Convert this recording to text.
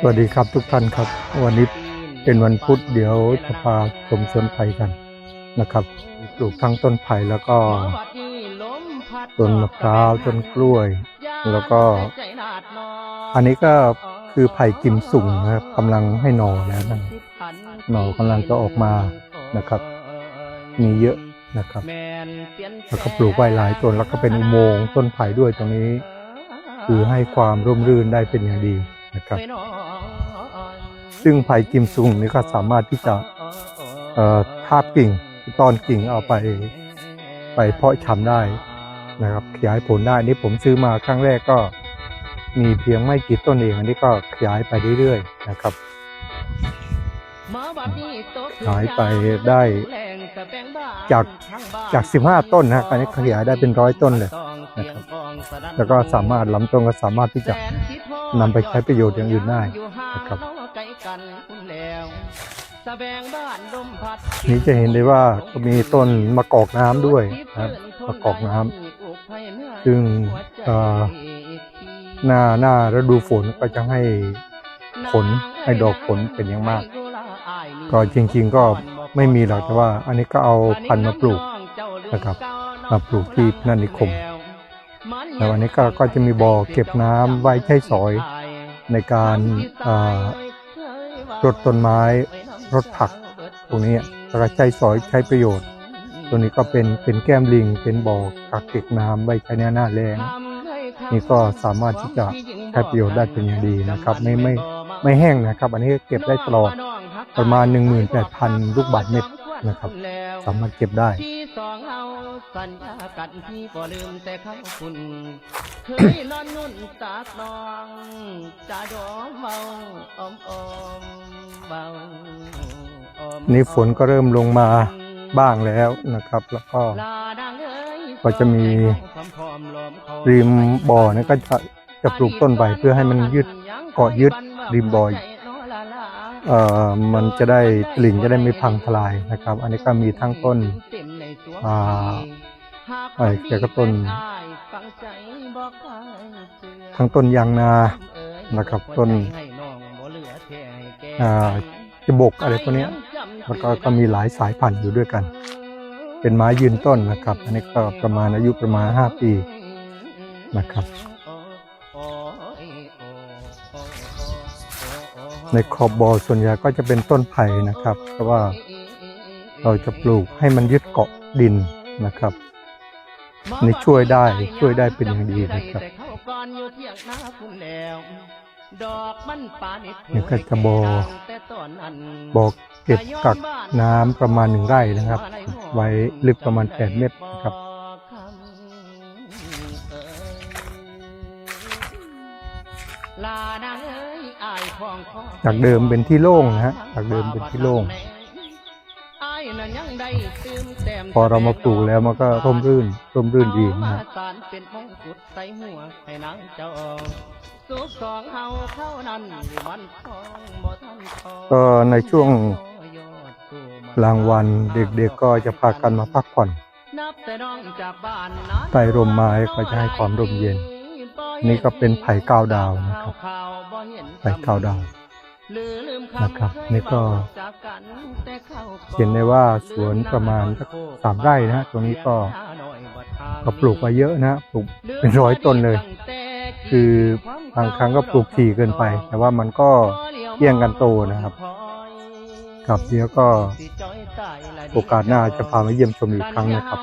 สวัสดีครับทุกท่านครับ วันนี้เป็นวันพุธเดี๋ยวจะพาชมสวนไผ่กันนะครับปลูกทั้งต้นไผ่แล้วก็ต้นมะพร้าวต้นกล้วย แล้วก็ อันนี้ก็คือไผ่กิมสุ่งนะครับกำลังให้หน่อแล้วนะหน่อกำลังจะออกมานะครับ มีเยอะนะครับแล้วก็ปลูกไว้หลายต้นแล้วก็เป็นอุโมงค์ต้นไผ่ด้วยตรงนี้ คือให้ความร่มรื่นได้เป็นอย่างดี นะครับ ซึ่งไผ่กิมซุงนี่ก็สามารถที่จะเอ่อทาบกิ่งตอนกิ่งเอาไปไปเพาะชำได้นะครับ ขยายผลได้นี่ผมซื้อมาครั้งแรกก็มีเพียงไม่กี่ต้นเองอันนี้ก็ขยายไปเรื่อยๆนะครับหายไปได้จากจาก 15 ต้นนะอันนี้ขยายได้เป็นร้อยต้นเลยนะครับ แล้วก็สามารถลำต้นก็สามารถที่จะ นำไปใช้ประโยชน์อย่างอื่นได้นะครับนี่จะเห็นได้ว่าก็มีต้นมะกอกน้ำด้วยนะครับมะกอกน้ำซึ่งเอ่อหน้าหน้าฤดูฝนก็จะให้ผลให้ดอกผลเป็นอย่างมาก ก็จริง ๆ ก็ไม่มีหรอกแต่ว่า อันนี้ก็เอาพันธุ์มาปลูกนะครับมาปลูกที่พนัสนิคม แล้วอันนี้ก็ก็จะมีบ่อเก็บน้ำไว้ใช้สอยในการรดต้นไม้รดผักตรงนี้แล้วก็ใช้สอยใช้ประโยชน์ ตัวนี้ก็เป็นเป็นแก้มลิง เป็นบ่อกักเก็บน้ำไว้ใช้ในหน้าแล้งนี่ก็สามารถที่จะใช้ประโยชน์ได้เป็นอย่างดีนะครับ ไม่ไม่ไม่แห้งนะครับ อันนี้เก็บได้ตลอดประมาณ 18,000 ลูกบาศก์เมตรนะครับ สามารถเก็บได้ สองเฮาสัญญากันที่บ่ลืมแต่เขาคุณ เคยนอนนุ่นตากน้องจะดอมเบาอมอมเบาอมนี่ฝนก็เริ่มลงมาบ้างแล้วนะครับ แล้วก็ลาดังเอ้ยก็จะมีริมบ่อนี่ก็จะจะปลูกต้นใบเพื่อให้มันยึดเกาะยึดริมบ่อเอ่อมันจะได้ตลิ่งจะได้ไม่พังทลายนะครับ อันนี้ก็มีทั้งต้น อ่าไอ้แกก็ต้นทั้งต้นยางนานะครับต้นอ่าจะบกอะไรพวกนี้แล้วก็ก็มีหลายสายพันธุ์อยู่ด้วยกัน เป็นไม้ยืนต้นนะครับ อันนี้ก็ประมาณอายุประมาณ5ปีนะครับ ในขอบบ่อส่วนใหญ่ก็จะเป็นต้นไผ่นะครับ เพราะว่า เราจะปลูกให้มันยึดเกาะดินนะครับนี่ช่วยได้ช่วยได้เป็นอย่างดีนะครับนี่ก็จะบอบ่อเก็บกักน้ำประมาณหนึ่งไร่นะครับ ไว้ลึกประมาณ8เมตรนะครับจากเดิมเป็นที่โล่งนะฮะจากเดิมเป็นที่โล่ง พอเรามาปลูกแล้วมันก็ร่มรื่นร่มรื่นดีนะฮะสารเป็นมงกุฎใส่หัวให้นางเจ้าสุขสองเฮาเท่านั้นอยู่มันทองบ่ทันทองก็ในช่วงกลางวันเด็กๆก็จะพากันมาพักผ่อนนับแต่น้องจากบ้านนะใต้ร่มไม้ก็จะให้ความร่มเย็น นี่ก็เป็นไผ่เก้าดาวนะครับไผ่เก้าดาวนะครับ นี่ก็ เห็นได้ว่าสวนประมาณสามไร่นะฮะตรงนี้ก็ก็ปลูกไว้เยอะนะฮะปลูกเป็นร้อยต้นเลย คือบางครั้งก็ปลูกถี่เกินไป แต่ว่ามันก็เกี่ยงกันโตนะครับครับเดี๋ยวก็โอกาสหน้าจะพามาเยี่ยมชมอีกครั้งนะครับ